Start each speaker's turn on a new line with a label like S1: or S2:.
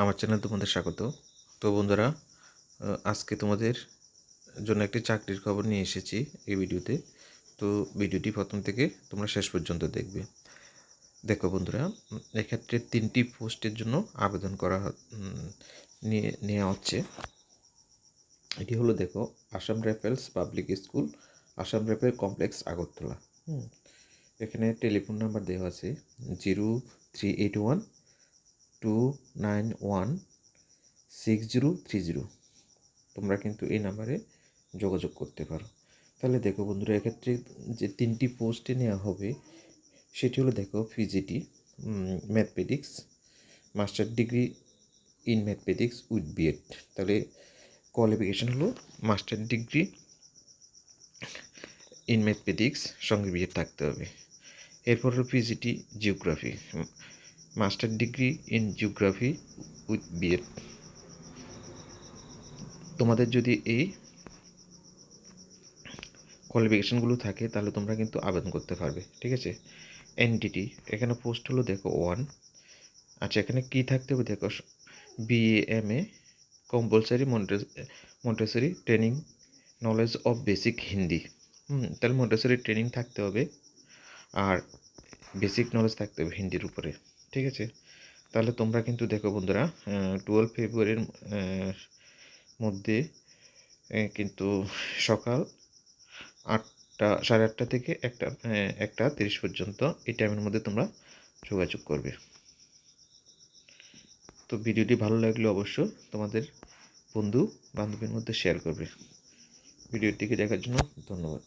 S1: আমার চ্যানেল তোমাদের স্বাগত। তো বন্ধুরা আজকে তোমাদের জন্য একটি চাকরির খবর নিয়ে এসেছি এই ভিডিওতে। তো ভিডিওটি প্রথম থেকে তোমরা শেষ পর্যন্ত দেখবে। দেখো বন্ধুরা, এক্ষেত্রে তিনটি পোস্টের জন্য আবেদন করা নিয়ে, নেওয়া হচ্ছে। এটি হলো দেখো, Assam rifles public school, Assam rifle complex Agartala. হুম, এখানে টেলিফোন নাম্বার দেওয়া আছে, zero three eight one two nine one six zero three zero তোমরা কিন্তু এই নাম্বারে যোগাযোগ করতে পারো। তাহলে দেখো বন্ধুরা, এক্ষেত্রে যে তিনটি পোস্টে নেওয়া হবে, সেটি হলো দেখো PGT mathematics master degree in mathematics with BEd তাহলে কোয়ালিফিকেশন হলো মাস্টার ডিগ্রি ইন ম্যাথমেটিক্স সঙ্গে বিএড থাকতে হবে। এরপর হলো PGT geography master degree in geography with BEd তোমাদের যদি এই কোয়ালিফিকেশানগুলো থাকে, তাহলে তোমরা কিন্তু আবেদন করতে পারবে, ঠিক আছে? এনডিটি এখানে পোস্ট হলো দেখো ওয়ান। আচ্ছা এখানে কি থাকতে হবে? দেখো BA M A compulsory Montessori training, knowledge of basic Hindi. হুম, তাহলে মন্টেসরি ট্রেনিং থাকতে হবে, আর বেসিক নলেজ থাকতে হবে হিন্দির উপরে। ঠিক আছে? তাহলে তোমরা কিন্তু দেখো বন্ধুরা টুয়েলভ ফেব্রুয়ারির মধ্যে কিন্তু সকাল আটটা, সাড়ে আটটা থেকে একটা একটা তিরিশ পর্যন্ত এই টাইমের মধ্যে তোমরা যোগাযোগ করবে। তো ভিডিওটি ভালো লাগলে অবশ্য তোমাদের বন্ধু বান্ধবীর মধ্যে শেয়ার করবে। ভিডিওটিকে দেখার জন্য ধন্যবাদ।